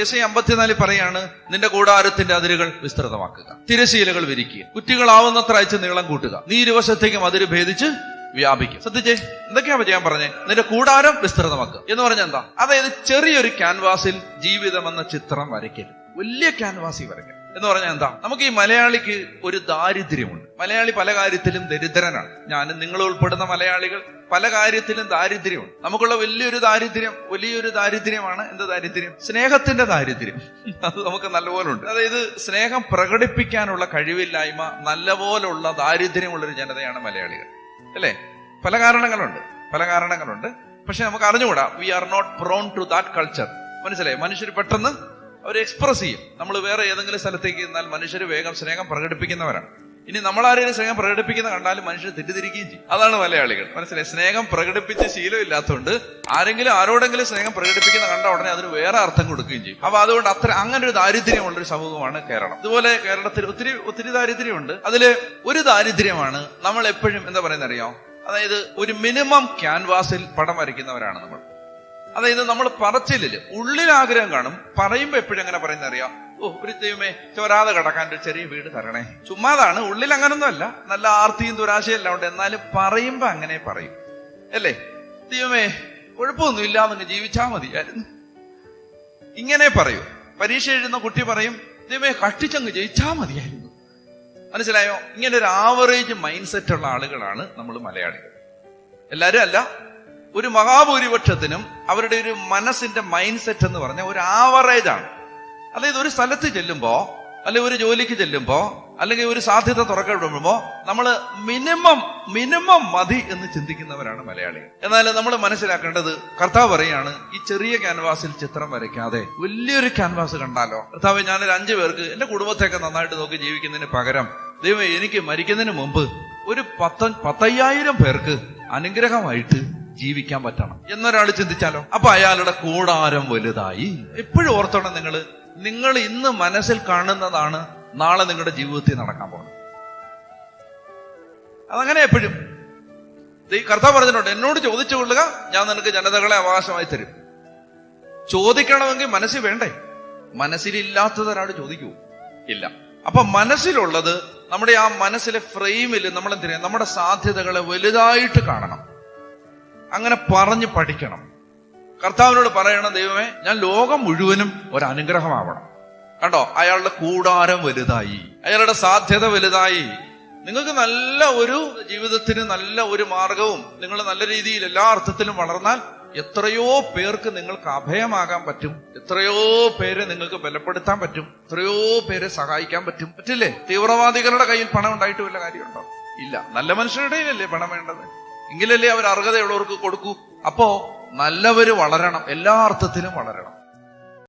യെശയ്യാ അമ്പത്തിനാലിൽ പറയാണ് നിന്റെ കൂടാരത്തിന്റെ അതിരുകൾ വിസ്തൃതമാക്കുക. തിരശീലകൾ വിരിക്കുക. കുറ്റികളാവുന്നത്ര അയച്ച് നീളം കൂട്ടുക. നീ ഇരുവശത്തേക്കും അതിര് ഭേദിച്ച് വ്യാപിക്കും. ശ്രദ്ധിച്ചേ? എന്തൊക്കെയാണ് ചെയ്യാൻ പറഞ്ഞേ? നിന്റെ കൂടാരം വിസ്തൃതമാക്കുക. എന്ന് പറഞ്ഞ എന്താ? അതായത് ചെറിയൊരു ക്യാൻവാസിൽ ജീവിതം എന്ന ചിത്രം വരയ്ക്കരുത്. വലിയ ക്യാൻവാസിൽ വരയ്ക്കണം എന്ന് പറഞ്ഞാൽ എന്താ? നമുക്ക് ഈ മലയാളിക്ക് ഒരു ദാരിദ്ര്യമുണ്ട്. മലയാളി പല കാര്യത്തിലും ദരിദ്രനാണ്. ഞാനും നിങ്ങൾ ഉൾപ്പെടുന്ന മലയാളികൾ പല കാര്യത്തിലും ദാരിദ്ര്യമാണ് നമുക്കുള്ള വലിയൊരു ദാരിദ്ര്യം വലിയൊരു ദാരിദ്ര്യമാണ് എന്ത് ദാരിദ്ര്യം? സ്നേഹത്തിന്റെ ദാരിദ്ര്യം. അത് നമുക്ക് നല്ലപോലെ ഉണ്ട് അതായത് സ്നേഹം പ്രകടിപ്പിക്കാനുള്ള കഴിവില്ലായ്മ നല്ലപോലുള്ള ദാരിദ്ര്യമുള്ളൊരു ജനതയാണ് മലയാളികൾ. അല്ലേ? പല കാരണങ്ങളുണ്ട്. പല കാരണങ്ങളുണ്ട്. പക്ഷെ നമുക്ക് അറിഞ്ഞുകൂടാ. We are not prone to that culture മനസ്സിലായി? മനുഷ്യർ പെട്ടെന്ന് അവർ എക്സ്പ്രസ് ചെയ്യും. നമ്മൾ വേറെ ഏതെങ്കിലും സ്ഥലത്തേക്ക് എന്നാൽ മനുഷ്യർ വേഗം സ്നേഹം പ്രകടിപ്പിക്കുന്നവരാണ്. ഇനി നമ്മളാരെയും സ്നേഹം പ്രകടിപ്പിക്കുന്ന കണ്ടാലും മനുഷ്യർ തെറ്റിദ്ധരിക്കുകയും ചെയ്യും. അതാണ് മലയാളികൾ. മനസ്സിലായി? സ്നേഹം പ്രകടിപ്പിച്ച് ശീലമില്ലാത്തതുകൊണ്ട് ആരെങ്കിലും ആരോടെങ്കിലും സ്നേഹം പ്രകടിപ്പിക്കുന്ന കണ്ട ഉടനെ അതിന് വേറെ അർത്ഥം കൊടുക്കുകയും ചെയ്യും. അപ്പൊ അതുകൊണ്ട് അത്ര അങ്ങനെ ഒരു ദാരിദ്ര്യമുള്ള ഒരു സമൂഹമാണ് കേരളം. ഇതുപോലെ കേരളത്തിൽ ഒത്തിരി ഒത്തിരി ദാരിദ്ര്യമുണ്ട്. അതിൽ ഒരു ദാരിദ്ര്യമാണ് നമ്മൾ എപ്പോഴും എന്താ പറയുന്ന അറിയാം അതായത് ഒരു മിനിമം ക്യാൻവാസിൽ പടം വരയ്ക്കുന്നവരാണ് നമ്മൾ. അതായത് നമ്മൾ പറച്ചിലിൽ ഉള്ളിൽ ആഗ്രഹം കാണും പറയുമ്പോ എപ്പോഴും അങ്ങനെ പറയുന്ന അറിയാം ഓ ഒരു ദൈവമേ ചോരാതെ കിടക്കാൻ ഒരു ചെറിയ വീട് തരണേ. ചുമ്മാതാണ് ഉള്ളിൽ അങ്ങനൊന്നും അല്ല നല്ല ആർത്തിയും ദുരാശയും എല്ലാം ഉണ്ട്. എന്നാലും പറയുമ്പോ അങ്ങനെ പറയും. അല്ലേ? ദൈവമേ കുഴപ്പമൊന്നും ഇല്ലാന്നങ്ങ് ജീവിച്ചാ മതിയായിരുന്നു. ഇങ്ങനെ പറയൂ. പരീക്ഷ എഴുതുന്ന കുട്ടി പറയും ദൈവമേ കഷ്ടിച്ചങ്ങ് ജയിച്ചാ മതിയായിരുന്നു. മനസ്സിലായോ? ഇങ്ങനെ ഒരു ആവറേജ് മൈൻഡ് സെറ്റ് ഉള്ള ആളുകളാണ് നമ്മൾ മലയാളികൾ. എല്ലാരും അല്ല ഒരു മഹാഭൂരിപക്ഷത്തിനും അവരുടെ ഒരു മനസ്സിന്റെ മൈൻഡ് സെറ്റ് എന്ന് പറഞ്ഞ ഒരു ആവറേജ് ആണ്. അതായത് ഒരു സ്ഥലത്ത് ചെല്ലുമ്പോ അല്ലെങ്കിൽ ഒരു ജോലിക്ക് ചെല്ലുമ്പോ അല്ലെങ്കിൽ ഒരു സാധ്യത തുറക്കപ്പെടുമ്പോ നമ്മൾ മിനിമം മിനിമം മതി എന്ന് ചിന്തിക്കുന്നവരാണ് മലയാളി. എന്നാൽ നമ്മൾ മനസ്സിലാക്കേണ്ടത് കർത്താവ് പറയാണ് ഈ ചെറിയ ക്യാൻവാസിൽ ചിത്രം വരയ്ക്കാതെ വലിയൊരു ക്യാൻവാസ് കണ്ടാലോ? കർത്താവ് ഞാനൊരു അഞ്ചു പേർക്ക് എന്റെ കുടുംബത്തെയൊക്കെ നന്നായിട്ട് നോക്കി ജീവിക്കുന്നതിന് പകരം ദൈവം എനിക്ക് മരിക്കുന്നതിന് മുമ്പ് ഒരു പത്ത പത്തയ്യായിരം പേർക്ക് അനുഗ്രഹമായിട്ട് ജീവിക്കാൻ പറ്റണം. എന്നൊരാൾ ചിന്തിച്ചാലോ? അപ്പൊ അയാളുടെ കൂടാരം വലുതായി. എപ്പോഴും ഓർത്തോണം നിങ്ങൾ നിങ്ങൾ ഇന്ന് മനസ്സിൽ കാണുന്നതാണ് നാളെ നിങ്ങളുടെ ജീവിതത്തിൽ നടക്കാൻ പോകുന്നത്. അതങ്ങനെ എപ്പോഴും. ഈ കർത്താവ് പറഞ്ഞിട്ടുണ്ട് എന്നോട് ചോദിച്ചു കൊള്ളുക ഞാൻ നിനക്ക് ജനതകളെ അവകാശമായി തരും. ചോദിക്കണമെങ്കിൽ മനസ്സിൽ വേണ്ടേ? മനസ്സിലില്ലാത്തതൊരാട് ചോദിക്കൂ. ഇല്ല. അപ്പൊ മനസ്സിലുള്ളത് നമ്മുടെ ആ മനസ്സിലെ ഫ്രെയിമിൽ നമ്മൾ എന്തിനാ നമ്മുടെ സാധ്യതകളെ വലുതായിട്ട് കാണണം. അങ്ങനെ പറഞ്ഞ് പഠിക്കണം. കർത്താവിനോട് പറയണം ദൈവമേ ഞാൻ ലോകം മുഴുവനും ഒരു അനുഗ്രഹമാവണം കണ്ടോ? അയാളുടെ കൂടാരം വലുതായി. അയാളുടെ സാധ്യത വലുതായി. നിങ്ങൾക്ക് നല്ല ഒരു ജീവിതത്തിന് നല്ല ഒരു മാർഗവും നിങ്ങൾ നല്ല രീതിയിൽ എല്ലാ അർത്ഥത്തിലും വളർന്നാൽ എത്രയോ പേർക്ക് നിങ്ങൾക്ക് അഭയമാകാൻ പറ്റും. എത്രയോ പേരെ നിങ്ങൾക്ക് ബലപ്പെടുത്താൻ പറ്റും. എത്രയോ പേരെ സഹായിക്കാൻ പറ്റും. പറ്റില്ലേ? തീവ്രവാദികളുടെ കയ്യിൽ പണം ഉണ്ടായിട്ട് വല്ല കാര്യമുണ്ടോ? ഇല്ല. നല്ല മനുഷ്യരുടെ കയ്യിലല്ലേ പണം വേണ്ടത്? എങ്കിലല്ലേ അവർ അർഹതയുള്ളവർക്ക് കൊടുക്കൂ. അപ്പോ നല്ലവര് വളരണം. എല്ലാ അർത്ഥത്തിലും വളരണം.